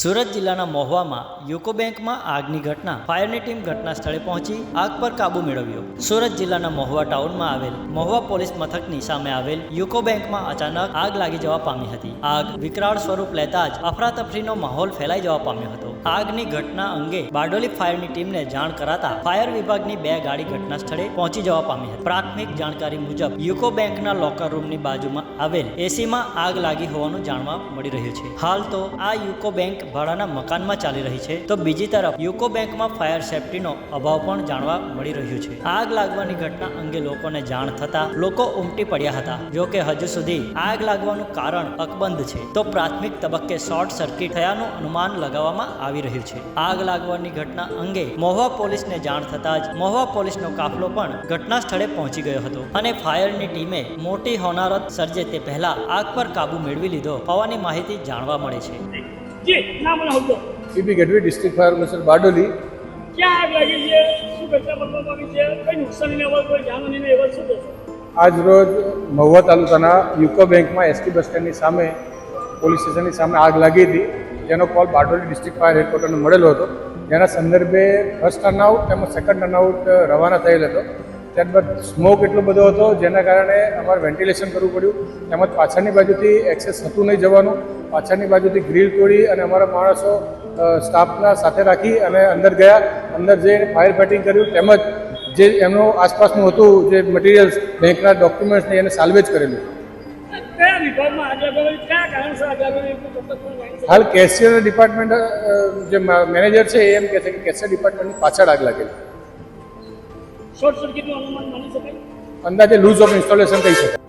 સુરત જિલ્લાના મહુવામાં યુકો બેંકમાં આગની ઘટના, ફાયરની ટીમ ઘટના સ્થળે પહોંચી, આગ પર કાબુ મેળવ્યો. સુરત જિલ્લાના મહુવા ટાઉનમાં આવેલ મહુવા પોલીસ મથકની સામે આવેલ યુકો બેંકમાં અચાનક આગ લાગી જવા પામી હતી. આગ વિકરાળ સ્વરૂપ લેતા જ અફરાતફરીનો માહોલ ફેલાઈ જવા પામ્યો હતો. આગની ઘટના અંગે બારડોલી ફાયરની ટીમને જાણ કરાતા ફાયર વિભાગની બે ગાડી ઘટના સ્થળે પહોંચી જવા પામી હતી. પ્રાથમિક જાણકારી મુજબ યુકો બેંકના લોકર રૂમની બાજુમાં આવેલ એસીમાં આગ લાગી હોવાનું જાણવા મળી રહ્યું છે. હાલ તો આ યુકો બેંક ભાડાના મકાનમાં ચાલી રહી છે. તો બીજી તરફ યુકો બેંકમાં ફાયર સેફટીનો અભાવ પણ જાણવા મળી રહ્યું છે. આગ લાગવાની ઘટના અંગે લોકોને જાણ થતા લોકો ઉમટી પડ્યા હતા. જો કે હજુ સુધી આગ લાગવાનું કારણ અકબંધ છે. તો પ્રાથમિક તબક્કે શોર્ટ સર્કિટ થયાનું અનુમાન લગાવવામાં આવી રહ્યું છે. આગ લાગવાની ઘટના અંગે મહુવા પોલીસને જાણ થતાં જ મહુવા પોલીસનો કાફલો પણ ઘટના સ્થળે પહોંચી ગયો હતો અને ફાયરની ટીમે મોટી હોનારત સર્જે તે પહેલા આગ પર કાબુ મેળવી લીધો હોવાની માહિતી જાણવા મળે છે. PP Gadhvi district fire minister Bardoli. ક્યાં આગ લાગી છે? શું ઘટના બનવામાં આવી છે? કઈ નુકસાનીને અહેવાલ કોઈ જાનહાનીનો અહેવાલ શું થશે આજ રોજ મહુવા તાલુકાના યુકો બેંકમાં એસટી બસ સ્ટેન્ડની સામે પોલીસ સ્ટેશનની સામે આગ લાગી હતી. જેનો કોલ બારડોલી ડિસ્ટ્રિક્ટ ફાયર હેડક્વાર્ટરને મળેલો હતો. જેના સંદર્ભે ફર્સ્ટ ટર્નઆઉટ તેમજ સેકન્ડ ટર્નઆઉટ રવાના થયેલ હતો. ત્યારબાદ સ્મોક એટલો બધો હતો જેના કારણે અમારે વેન્ટિલેશન કરવું પડ્યું. તેમજ પાછળની બાજુથી એક્સેસ થતું નહીં જવાનું. પાછળની બાજુથી ગ્રીલ તોડી અને અમારા માણસો સ્ટાફના સાથે રાખી અને અંદર ગયા. અંદર જઈને ફાયર ફાઇટિંગ કર્યું તેમજ જે એમનું આસપાસનું હતું જે મટીરિયલ્સ બેંકના ડોક્યુમેન્ટ્સને એને સાલ્વેજ કરેલું. કયા વિભાગમાં કારણસર? હાલ કેશિયર ડિપાર્ટમેન્ટ જે મેનેજર છે એ એમ કહે છે કે કેશિયર ડિપાર્ટમેન્ટની પાછળ આગ લાગેલી. શોર્ટ સર્કિટનું અનુમાન માની શકાય? અંદાજે લૂઝ ઓફ ઇન્સ્ટોલેશન થઈ શકાય